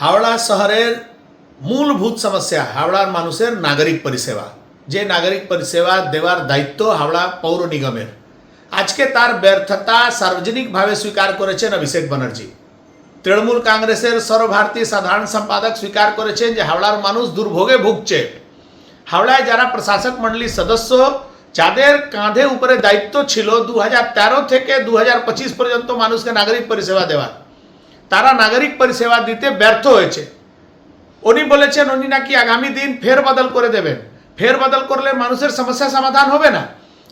হাওড়া শহরের মূলভূত সমস্যা হাওড়ার মানুষের নাগরিক পরিষেবা। যে নাগরিক পরিষেবা দেওয়ার দায়িত্ব হাওড়া পৌর নিগমের। আজকে তার ব্যর্থতা সার্বজনিকভাবে স্বীকার করেছেন অভিষেক ব্যানার্জি। তৃণমূল কংগ্রেসের সর্বভারতীয় সাধারণ সম্পাদক স্বীকার করেছেন যে হাওড়ার মানুষ দুর্ভোগে ভুগছে। হাওড়ায় যারা প্রশাসক মণ্ডলীর সদস্য, যাদের কাঁধে উপরে দায়িত্ব ছিল দু হাজার তেরো থেকে দু হাজার পঁচিশ পর্যন্ত মানুষকে নাগরিক পরিষেবা দেওয়ার তারা নাগরিক পরিষেবা দিতে ব্যর্থ হয়েছে। উনি বলেছেন, উনি নাকি আগামী দিন ফের বদল করে দেবেন। ফের বদল করলে মানুষের সমস্যা সমাধান হবে না।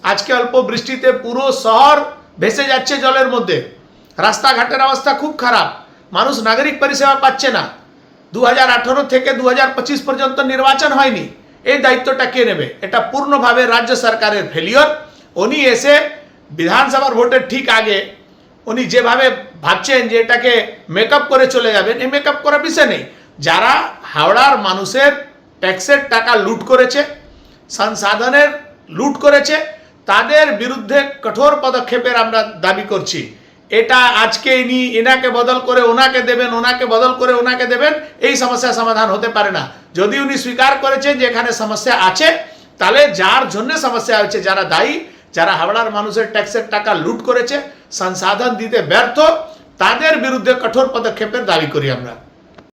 আজকে অল্প বৃষ্টিতে পুরো শহর ভেসে যাচ্ছে জলের মধ্যে। রাস্তাঘাটের অবস্থা খুব খারাপ। মানুষ নাগরিক পরিষেবা পাচ্ছে না। দু হাজার আঠারো থেকে দু হাজার পঁচিশ পর্যন্ত নির্বাচন হয়নি। এই দায়িত্বটা কে নেবে? এটা পূর্ণভাবে রাজ্য সরকারের ফেলিওর উনি এসে বিধানসভার ভোটের ঠিক আগে, উনি যেভাবে ভাবছেন যে এটাকে মেকআপ করে চলে যাবেন, এই মেকআপ করার বিষয় নেই। যারা হাওড়ার মানুষের ট্যাক্সের টাকা লুট করেছে, সংসাধনের লুট করেছে, তাদের বিরুদ্ধে কঠোর পদক্ষেপের আমরা দাবি করছি। এটা আজকে ইনি এনাকে বদল করে ওনাকে দেবেন, ওনাকে বদল করে ওনাকে দেবেন, এই সমস্যার সমাধান হতে পারে না। যদি উনি স্বীকার করেছেন যে এখানে সমস্যা আছে, তাহলে যার জন্য সমস্যা হয়েছে, যারা দায়ী, যারা হাওড়ার মানুষের ট্যাক্সের টাকা লুট করেছে, সংসাধন দিতে ব্যর্থ তাদের বিরুদ্ধে কঠোর পদক্ষেপের দাবি করি আমরা।